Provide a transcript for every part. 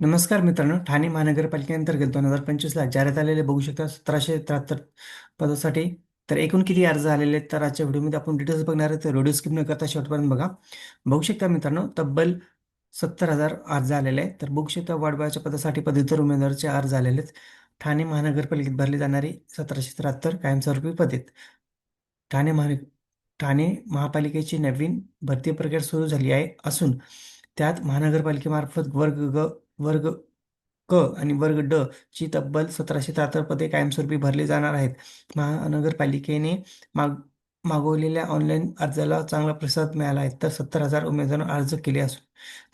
नमस्कार मित्रांनो. ठाणे महानगरपालिकेअंतर्गत दोन हजार पंचवीसला जाहिरात आलेले बघू शकता सतराशे त्र्याहत्तर पदासाठी. तर एकूण किती अर्ज आलेले आहेत? तर आजच्या व्हिडिओमध्ये आपण डिटेल्स बघणार आहे तर व्हिडिओ स्किप न करता शेवटपर्यंत बघा. बघू शकता मित्रांनो तब्बल सत्तर हजार अर्ज आलेले आहेत. तर बघू शकता वाढवायच्या पदासाठी पदव्युत्तर उमेदवारचे अर्ज आलेले आहेत. ठाणे महानगरपालिकेत भरली जाणारी सतराशे त्र्याहत्तर कायमस्वरूपी पदे ठाणे महा ठाणे महापालिकेची नवीन भरती प्रक्रिया सुरू झाली आहे असून त्यात महानगरपालिकेमार्फत वर्ग ग वर्ग क आणि वर्ग ड ची तब्बल सतराशे त्र्याहत्तर पदे कायमस्वरूपी भरली जाणार आहेत. महानगरपालिकेने माग मागवलेल्या ऑनलाईन अर्जाला चांगला प्रतिसाद मिळाला आहे. तर सत्तर हजार उमेदवारांनी अर्ज केले असून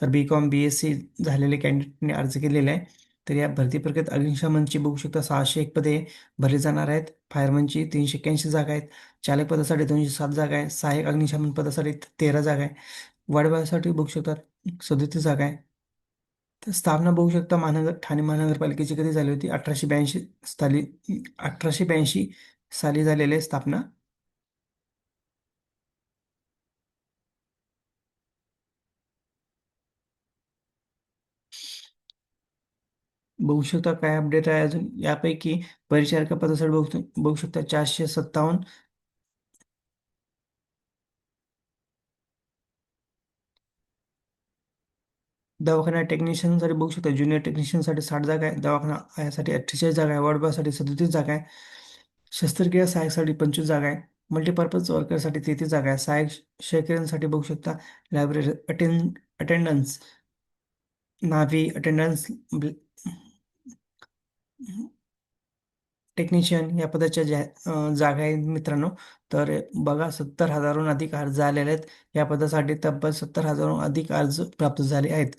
तर B Com B S C झालेले कॅन्डिडेटने अर्ज केलेले आहे. तर या भरती प्रक्रियेत अग्निशमनची बघू शकता सहाशे एक पदे भरली जाणार आहेत. फायरमनची तीनशे एक्क्याऐंशी जागा आहेत. चालक पदासाठी दोनशे सात जागा आहे सहाय्यक अग्निशमन पदासाठी तेरा जागा आहे वाढवायसाठी बघू शकतात सदतीस जागा आहे तर स्थापना बघू शकता महानगर ठाणे महानगरपालिकेची कधी झाली होती? अठराशे ब्याऐंशी साली अठराशे ब्याऐंशी साली झालेली आहे स्थापना. बघू शकता काय अपडेट आहे अजून? यापैकी परिचारिका पदासाठी बघू बघू शकता चारशे सत्तावन्न दवाखाना टेक्निशियनसाठी बघू शकता. ज्युनियर टेक्निशियनसाठी साठ जागा आहे. दवाखाना यासाठी अठ्ठेचाळीस जागा आहे. वॉर्डबॉयसाठी सदतीस जागा आहे. शस्त्रक्रिया सहाय्यकसाठी पंचवीस जागा आहे. मल्टीपर्पज वर्करसाठी तेहतीस जागा आहे. सहाय्यक शेकऱ्यांसाठी बघू शकता. लायब्ररी अटेंड अटेंडन्स नावी अटेंडन्स टेक्निशियन या पदाच्या ज्या जागा आहेत मित्रांनो तर बघा सत्तर हजारहून अधिक अर्ज आलेले आहेत. या पदासाठी तब्बल सत्तर हजारहून अधिक अर्ज प्राप्त झाले आहेत.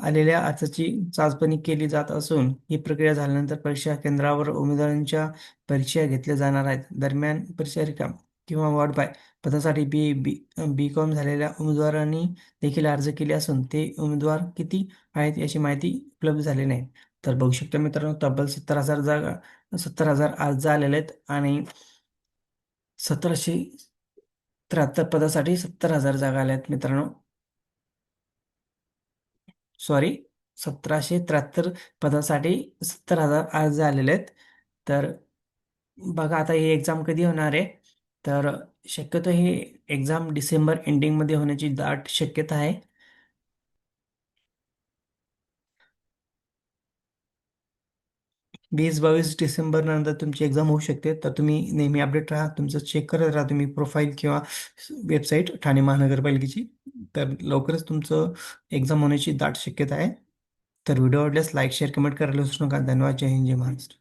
आलेल्या अर्जाची चाचपणी केली जात असून ही प्रक्रिया झाल्यानंतर परीक्षा केंद्रावर उमेदवारांच्या परीक्षा घेतल्या जाणार आहेत. दरम्यान परिचारिका किंवा वॉर्ड बाय पदासाठी बी बी बी कॉम झालेल्या उमेदवारांनी देखील अर्ज केले असून ते उमेदवार किती आहेत याची माहिती उपलब्ध झाली नाही. तर बघू शकता मित्रांनो तब्बल सत्तर हजार जागा सत्तर हजार अर्ज आलेले आहेत आणि सतराशे त्र्याहत्तर पदासाठी सत्तर हजार जागा आल्या आहेत मित्रांनो. सॉरी सतराशे त्र्याहत्तर पदासाठी सत्तर हजार अर्ज आलेले आहेत. तर बघा आता ही एक्झाम कधी होणार आहे. तर शक्यतो ही एक्झाम डिसेंबर एंडिंगमध्ये होण्याची दाट शक्यता आहे. वीस बावीस डिसेंबर नंतर तुमची एक्झाम होऊ शकते. तर तुम्ही नेहमी अपडेट राहा. तुमचं चेक करत राहा. तुम्ही प्रोफाईल किंवा वेबसाईट ठाणे महानगरपालिकेची. तर लवकरच तुमचं एक्झाम होण्याची दाट शक्यता आहे. तर व्हिडिओ आवडल्यास लाईक शेअर कमेंट करायला विसरू नका. धन्यवाद. जय हिंद. जय महाराष्ट्र.